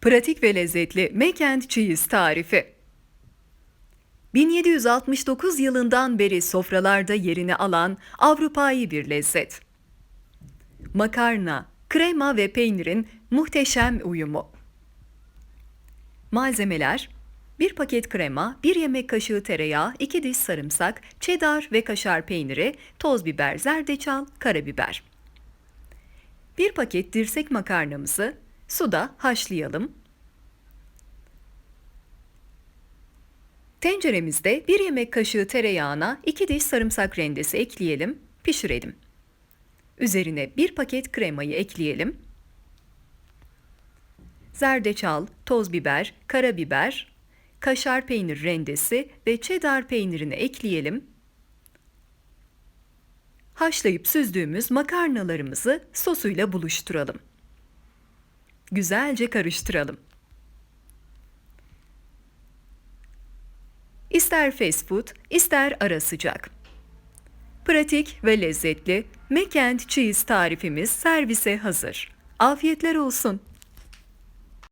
Pratik ve lezzetli mac and cheese tarifi. 1769 yılından beri sofralarda yerini alan Avrupa'yı bir lezzet. Makarna, krema ve peynirin muhteşem uyumu. Malzemeler 1 paket krema, 1 yemek kaşığı tereyağı, 2 diş sarımsak, çedar ve kaşar peyniri, toz biber, zerdeçal, karabiber. 1 paket dirsek makarnamızı suda haşlayalım. Tenceremizde 1 yemek kaşığı tereyağına 2 diş sarımsak rendesi ekleyelim, pişirelim. Üzerine 1 paket kremayı ekleyelim. Zerdeçal, toz biber, karabiber, kaşar peynir rendesi ve cheddar peynirini ekleyelim. Haşlayıp süzdüğümüz makarnalarımızı sosuyla buluşturalım. Güzelce karıştıralım. İster fast food, ister ara sıcak. Pratik ve lezzetli mac and cheese tarifimiz servise hazır. Afiyetler olsun.